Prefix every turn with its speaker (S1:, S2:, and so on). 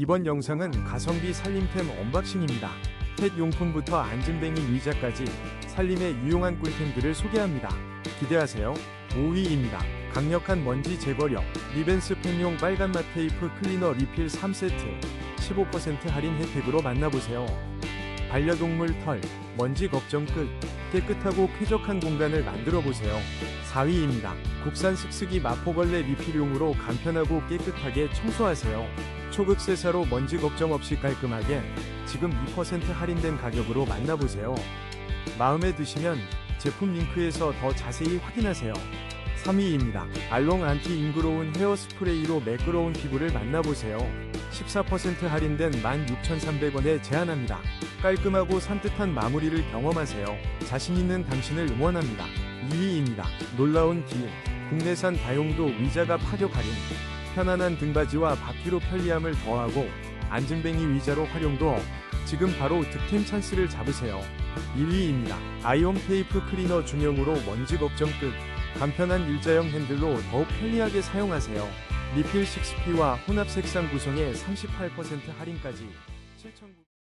S1: 이번 영상은 가성비 살림템 언박싱입니다. 펫 용품부터 안진뱅이 의자까지 살림에 유용한 꿀템들을 소개합니다. 기대하세요. 5위입니다. 강력한 먼지 제거력 리벤스 펜용 빨간맛 테이프 클리너 리필 3세트 15% 할인 혜택으로 만나보세요. 반려동물 털, 먼지 걱정 끝, 깨끗하고 쾌적한 공간을 만들어 보세요. 4위입니다. 국산 슥슥이 마포걸레 리필용으로 간편하고 깨끗하게 청소하세요. 초극 세사로 먼지 걱정 없이 깔끔하게 지금 2% 할인된 가격으로 만나보세요. 마음에 드시면 제품 링크에서 더 자세히 확인하세요. 3위입니다. 알롱 안티 잉그로운 헤어 스프레이로 매끄러운 피부를 만나보세요. 14% 할인된 16,300원에 제한합니다. 깔끔하고 산뜻한 마무리를 경험하세요. 자신 있는 당신을 응원합니다. 2위입니다. 놀라운 길. 국내산 다용도 의자가 파격 할인. 편안한 등받이와 바퀴로 편리함을 더하고 안진뱅이 의자로 활용도 업. 지금 바로 득템 찬스를 잡으세요. 1위입니다. 아이홈 테이프 클리너 중형으로 먼지 걱정 끝. 간편한 일자형 핸들로 더욱 편리하게 사용하세요. 리필 6P와 혼합 색상 구성에 38% 할인까지. 7,900